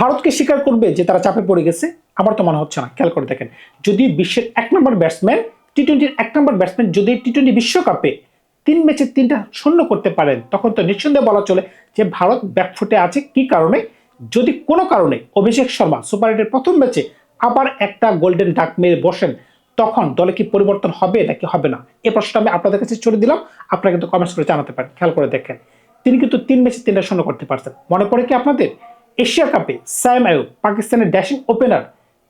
ভারতকে স্বীকার করবে যে তারা চাপে পড়ে গেছে, আমার তো মনে হচ্ছে না, খেয়াল করে দেখেন। যদি বিশ্বের এক নম্বর ব্যাটসম্যান টি টোয়েন্টির এক নম্বর ব্যাটসম্যান যদি টি টোয়েন্টি বিশ্বকাপে তিন ম্যাচে তিনটা শূন্য করতে পারেন, তখন তো নিঃসন্দেহে বলা চলে যে ভারত ব্যাকফুটে আছে। কি কারণে? যদি কোনো কারণে অভিষেক শর্মা সুপার এইটের প্রথম ম্যাচে আবার একটা গোল্ডেন ডাক মেরে বসেন, তখন দলে কি পরিবর্তন হবে নাকি হবে না? এ প্রশ্নটা আমি আপনাদের কাছে ছড়ে দিলাম, আপনারা কিন্তু কমেন্টস করে জানাতে পারেন, খেয়াল করে দেখেন। তিনি কিন্তু তিন ম্যাচে তিনটা শূন্য করতে পারছেন। মনে পড়ে কি আপনাদের? এশিয়া কাপে সাইম আয়ুব, পাকিস্তানের ড্যাশিং ওপেনার।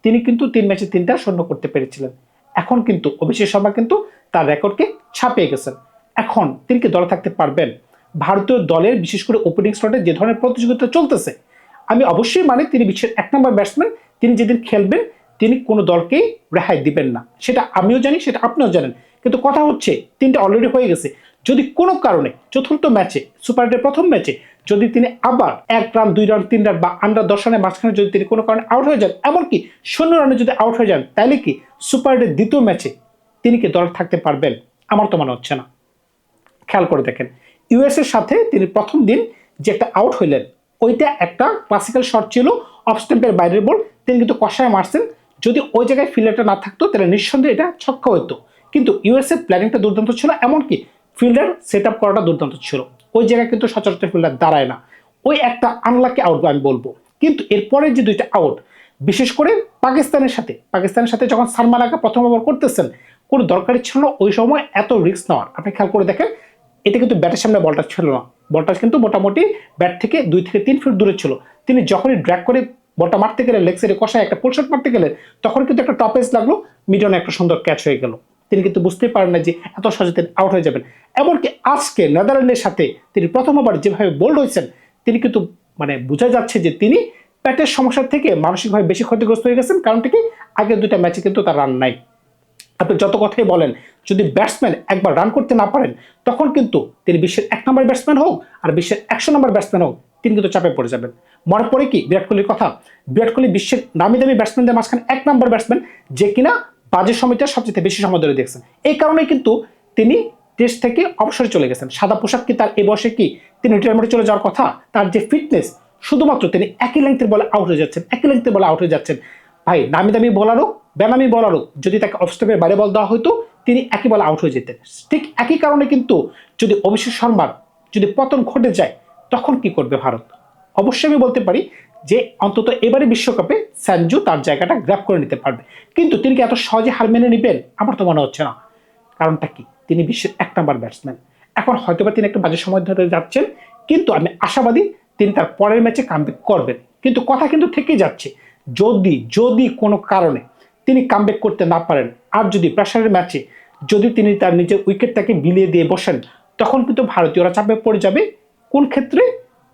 তিনি কিন্তু তিন ম্যাচে তিনটা শূন্য করতে পেরেছিলেন। এখন কিন্তু অভিষেক শর্মা কিন্তু তার রেকর্ডকে ছাপিয়ে গেছেন। এখন তিনি কি দলে থাকতে পারবেন? ভারতীয় দলের বিশেষ করে ওপেনিং স্লটে যে ধরনের প্রতিযোগিতা চলতেছে, আমি অবশ্যই মানে তিনি বিশ্বের এক নম্বর ব্যাটসম্যান তিনি যেদিন খেলবেন, তিনি কোনো দলকেই রেহাই দিবেন না। সেটা আমিও জানি, সেটা আপনিও জানেন। কিন্তু কথা হচ্ছে, তিনটা অলরেডি হয়ে গেছে। যদি কোনো কারণে চতুর্থ ম্যাচে, সুপার ডে প্রথম ম্যাচে যদি তিনি আবার এক রান, দুই রান, তিন রান বা আন্ডার দশ রানের মাঝখানে যদি তিনি কোনো কারণে আউট হয়ে যান, এমনকি শূন্য রানে যদি আউট হয়ে যান তাহলে কি সুপার ডে দ্বিতীয় ম্যাচে তিনি কি দল থাকতে পারবেন? আমার তো মনে হচ্ছে না। খেয়াল করে দেখেন, ইউএস এর সাথে তিনি প্রথম দিন যে একটা আউট হইলেন, ওইটা একটা ক্লাসিক্যাল শট ছিল অফ স্ট্যাম্পের বাইরের বল তিনি কিন্তু কষায় মারছেন। যদি ওই জায়গায় ফিল্ডারটা না থাকতো, তাহলে নিঃসন্দেহে এটা ছক্কা হতো কিন্তু ইউএস এর প্ল্যানিংটা দুর্দান্ত ছিল, এমনকি ফিল্ডার সেট আপ করাটা দুর্দান্ত ছিল। ওই জায়গায় কিন্তু সচরাচর ফিল্ডার দাঁড়ায় না। ওই একটা আনলাকি আউট আমি বলব। কিন্তু এরপরে যে দুইটা আউট বিশেষ করে পাকিস্তানের সাথে পাকিস্তানের সাথে যখন সালমান প্রথম ওভার করতেছেন, কোনো দরকারি ছিল না ওই সময় এত রিস্ক নেওয়ার। আপনি খেয়াল করে দেখেন, এতে কিন্তু ব্যাটের সামনে বলটা ছিল না। বলটা কিন্তু মোটামুটি ব্যাট থেকে দুই থেকে তিন ফিট দূরে ছিল। তিনি যখনই ড্র্যাক করে বলটা মারতে গেলেন লেগ সাইডে কষায় একটা পোল শট মারতে গেলেন তখন কিন্তু একটা টপেজ লাগল মিডনে একটা সুন্দর ক্যাচ হয়ে গেল। তিনি কিন্তু বুঝতেই পারেন না যে এত সহজে তিনি আউট হয়ে যাবেন। এমনকি আজকে নেদারল্যান্ডের সাথে তিনি প্রথমবার যেভাবে বোল্ড হয়েছেন, তিনি কিন্তু মানে বোঝা যাচ্ছে যে তিনি প্যাটের সমস্যা থেকে মানসিকভাবে বেশি ক্ষতিগ্রস্ত হয়ে গেছেন। কারণটা কি? আগের দুইটা ম্যাচে কিন্তু তার রান নাই। আপনি যত কথাই বলেন, যদি ব্যাটসম্যান একবার রান করতে না পারেন, তখন কিন্তু তিনি বিশ্বের এক নম্বর ব্যাটসম্যান হোক আর বিশ্বের একশো নম্বর ব্যাটসম্যান হোক, তিনি কিন্তু চাপে পড়ে যাবেন। মনে পড়ে কি? বিরাট কোহলির কথা। বিরাট কোহলি বিশ্বের নামি দামি ব্যাটসম্যানদের মাঝখানে এক নম্বর ব্যাটসম্যান যে কিনা বাজে সময়টা সবচেয়ে বেশি সময় ধরে দেখছেন। এই কারণে কিন্তু তিনি দেশ থেকে অবসরে চলে গেছেন। সাদা পোশাক কি তার এই বয়সে কি তিনি রিটায়ারমেন্টে চলে যাওয়ার কথা? তার যে ফিটনেস শুধুমাত্র তিনি একই লেন্থের বলে আউট হয়ে যাচ্ছেন, একই লেন্থের বলে আউট হয়ে যাচ্ছেন। ভাই, নামি দামি বলারও, বেনামি বলারও, যদি তাকে অফস্টেপের বাইরে বল দেওয়া হতো তিনি একই বলে আউট হয়ে যেতেন। ঠিক একই কারণে কিন্তু যদি অভিষেক শর্মার যদি পতন ঘটে যায়, তখন কি করবে ভারত? অবশ্যই আমি বলতে পারি যে অন্তত এবারে বিশ্বকাপে স্যানজু তার জায়গাটা গ্র্যাপ করে নিতে পারবে। কিন্তু তিনি কি এত সহজে হার মেনে নেবেন? আমার তো মনে হচ্ছে না। কারণটা কি? তিনি বিশ্বের এক নম্বর ব্যাটসম্যান এখন হয়তোবা তিনি একটা বাজে সময় ধরে যাচ্ছেন, কিন্তু আমি আশাবাদী তিনি তার পরের ম্যাচে কামব্যাক করবেন। কিন্তু কথা কিন্তু থেকেই যাচ্ছে। যদি যদি কোনো কারণে তিনি কামব্যাক করতে না পারেন, আর যদি প্রেশারের ম্যাচে যদি তিনি তার নিজের উইকেটটাকে বিলিয়ে দিয়ে বসেন, তখন কিন্তু ভারতীয়রা চাপে পড়ে যাবে। কোন ক্ষেত্রে?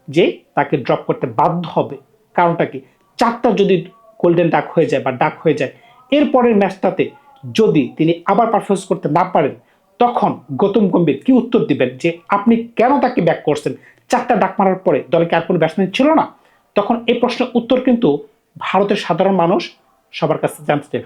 যে তাকে ড্রপ করতে বাধ্য হবে। কারণটা কি? চারটা যদি গোল্ডেন ডাক হয়ে যায় বা ডাক হয়ে যায় এরপরের ম্যাচটাতে যদি তিনি আবার পারফরমেন্স করতে না পারেন, তখন গৌতম গম্ভীর কি উত্তর দিবেন যে আপনি কেন তাকে ব্যাক করছেন? চারটা ডাক মারার পরে দলে কি আর কোনো ব্যাটসম্যান ছিল না? তখন এই প্রশ্নের উত্তর কিন্তু ভারতের সাধারণ মানুষ সবার কাছে জানতে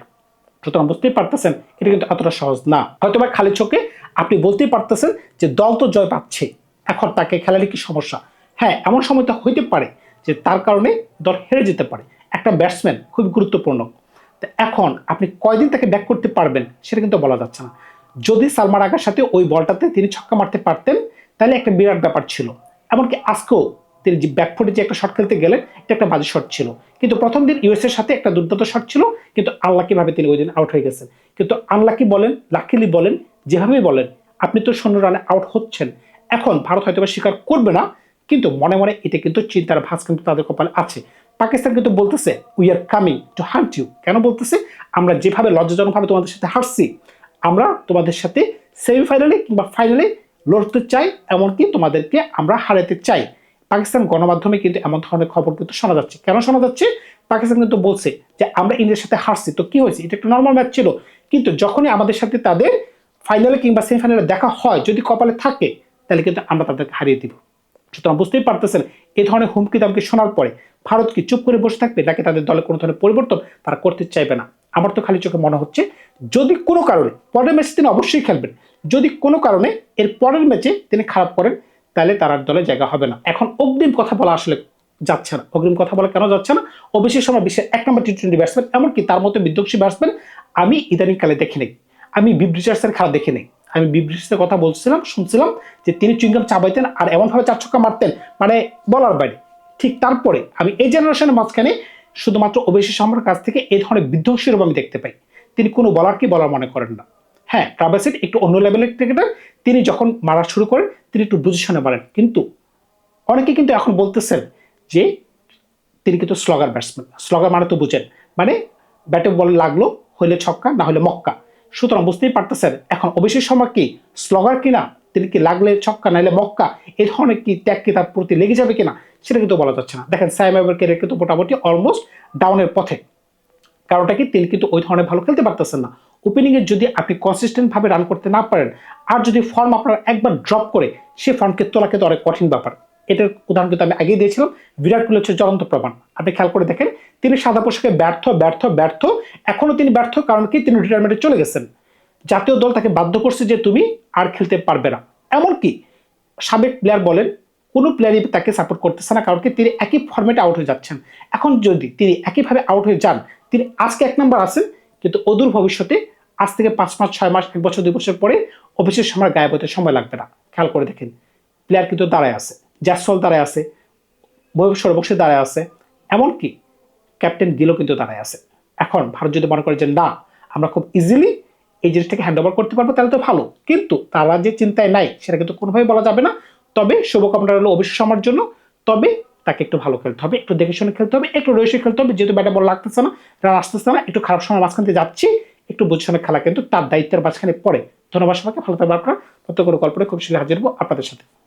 সুতরাং বুঝতেই পারতেছেন, এটা কিন্তু এতটা সহজ না। হয়তো বা খালি চোখে আপনি বলতেই পারতেছেন যে দল তো জয় পাচ্ছে, এখন তাকে খেলালে কি সমস্যা? হ্যাঁ এমন সময় তো হইতে পারে যে তার কারণে দল হেরে যেতে পারে। একটা ব্যাটসম্যান খুব গুরুত্বপূর্ণ। তো এখন আপনি কয়দিন তাকে ব্যাক করতে পারবেন সেটা কিন্তু বলা যাচ্ছে না। যদি সালমার আগার সাথে ওই বলটাতে তিনি ছক্কা মারতে পারতেন, তাহলে একটা বিরাট ব্যাপার ছিল। এমনকি আজকেও তিনি যে ব্যাকফুটে যে একটা শট খেলতে গেলেন, এটা একটা বাজে শট ছিল। কিন্তু প্রথম দিন ইউএস এর সাথে একটা দুর্দান্ত শট ছিল, কিন্তু আনলাকি ভাবে তিনি ওই দিন আউট হয়ে গেছেন? কিন্তু আনলাকি বলেন? লাকিলি বলেন, যেভাবেই বলেন, আপনি তো শূন্য রানে আউট হচ্ছেন। এখন ভারত হয়তো স্বীকার করবে না কিন্তু মনে মনে এটা কিন্তু চিন্তার ভাঁজ কিন্তু তাদের কপালে আছে। পাকিস্তান কিন্তু বলতেছে we are coming to hunt you কেন বলতেছে? আমরা যেভাবে লজ্জাজনকভাবে তোমাদের সাথে হারছি, আমরা তোমাদের সাথে সেমিফাইনালে কিংবা ফাইনালে লড়তে চাই, এমনকি তোমাদেরকে আমরা হারাতে চাই। পাকিস্তান গণমাধ্যমে কিন্তু এমন ধরনের খবর কিন্তু শোনা যাচ্ছে। কেন শোনা যাচ্ছে? পাকিস্তান কিন্তু বলছে যে, আমরা ইন্ডিয়ার সাথে হারছি। তো কি হয়েছে? এটা একটা নর্মাল ম্যাচ ছিল। কিন্তু যখনই আমাদের সাথে তাদের ফাইনালে কিংবা সেমিফাইনালে দেখা হয়, যদি কপালে থাকে, তাহলে কিন্তু আমরা তাদেরকে হারিয়ে দিব। সুতরাং বুঝতেই পারতেছেন এই ধরনের হুমকি দামকে শোনার পরে ভারত কি চুপ করে বসে থাকবে নাকি তাদের দলে কোনো ধরনের পরিবর্তন তারা করতে চাইবে না? আমার তো খালি চোখে মনে হচ্ছে, যদি কোনো কারণে পরের ম্যাচে তিনি অবশ্যই খেলবেন, যদি কোনো কারণে এর পরের ম্যাচে তিনি খারাপ করেন, তাহলে তারার দলে জায়গা হবে না। এখন অগ্রিম কথা বলা আসলে যাচ্ছে না। অগ্রিম কথা বলা কেন যাচ্ছে না? অবশ্যই সময় বিশ্বের এক নম্বর টি টোয়েন্টি ব্যাটসম্যান এমনকি তার মতো বিধ্বংসী ব্যাটসম্যান আমি ইদানিংকালে দেখি নেই। আমি বিব্রিচার্সের খেলা দেখি নেই। আমি বিব্রিচার্সের কথা বলছিলাম, শুনছিলাম যে তিনি চুইংগাম চাবাইতেন আর এমনভাবে চার ছক্কা মারতেন মানে বলার বাইরে। ঠিক তারপরে আমি এই জেনারেশনের মাঝখানে শুধুমাত্র অভিষেক শর্মার কাছ থেকে এই ধরনের বিধ্বংসী রূপ আমি দেখতে পাই। তিনি কোনো বলারকে বলার মনে করেন না। হ্যাঁ ট্রাভেসিট একটু অন্য লেভেলের ক্রিকেটার তিনি যখন মারা শুরু করেন, তিনি একটু পজিশনে মারেন। কিন্তু অনেকে কিন্তু এখন বলতেছেন যে তিনি কিন্তু স্লগার ব্যাটসম্যান স্লগার মানে তো বুঝেন মানে ব্যাটে বল লাগল, হইলে ছক্কা, না হলে মক্কা। সুতরাং বুঝতেই পারতেছেন, এখন অভিষেক শর্মা কি? স্লগার কিনা? তিনি কি লাগলে ছক্কা নাহলে মক্কা? এই ধরনের কি ত্যাগ কি তার প্রতি লেগে যাবে কিনা? সেটা কিন্তু বলা যাচ্ছে না। দেখেন, সাইম এবারকে কিন্তু মোটামুটি অলমোস্ট ডাউনের পথে। কারণটা কি? তিনি কিন্তু ওই ধরনের ভালো খেলতে পারতেছেন না। ওপেনিংয়ে যদি আপনি কনসিস্টেন্ট ভাবে রান করতে না পারেন, আর যদি ফর্ম আপনার একবার ড্রপ করে, সে ফর্মকে তোলা কিন্তু অনেক কঠিন ব্যাপার। এটার উদাহরণ কিন্তু আমি আগেই দিয়েছিলাম। বিরাট কোহলি হচ্ছে জ্বলন্ত প্রমাণ। আপনি খেয়াল করে দেখেন, তিনি সাদা পোশাকে ব্যর্থ ব্যর্থ ব্যর্থ। এখনও তিনি ব্যর্থ, কারণ কি? তিনি রিটায়ারমেন্টে চলে গেছেন। জাতীয় দল তাকে বাধ্য করছে যে তুমি আর খেলতে পারবে না। এমনকি সাবেক প্লেয়ার বলেন, কোনো প্লেয়ারই তাকে সাপোর্ট করতেছে না, কারণ কি? তিনি একই ফর্মেটে আউট হয়ে যাচ্ছেন। এখন যদি তিনি একইভাবে আউট হয়ে যান, তিনি আজকে এক নম্বর আছেন, কিন্তু অদূর ভবিষ্যতে আজ থেকে পাঁচ মাস, ছয় মাস, এক বছর, দুই বছর পরে অফিসের সময় গায়েব হতে সময় লাগবে না। খেয়াল করে দেখেন প্লেয়ার কিন্তু দাঁড়ায় আছে। জ্যাসল দাঁড়ায় আছে সর্বক্ষে দাঁড়ায় আছে, এমনকি ক্যাপ্টেন গিলও কিন্তু দাঁড়ায় আছে। এখন ভারত যদি মনে করে যে না, আমরা খুব ইজিলি এই জিনিসটাকে হ্যান্ড ওভার করতে পারব, তাহলে তো ভালো। কিন্তু তারা যে চিন্তায় নাই, সেটা কিন্তু কোনোভাবে বলা যাবে না। তবে শুভকামনা রইল অবশ্যই আমার জন্য। তবে তাকে একটু ভালো খেলতে হবে, একটু দেখে শুনে খেলতে হবে, একটু রয়েছে খেলতে হবে। যেহেতু ব্যাটে বল লাগতেছে না, রান আসতেছে না, একটু খারাপ সময় মাঝখান দিয়ে যাচ্ছি, একটু বুঝে শুনে খেলা। কিন্তু তার দায়িত্বের মাঝখানে পড়ে। ধন্যবাদ সবাইকে, ভালো থাকবে আপনারা। তত করে গল্পটা খুব শীঘ্রই হাজির হব আপনাদের সাথে।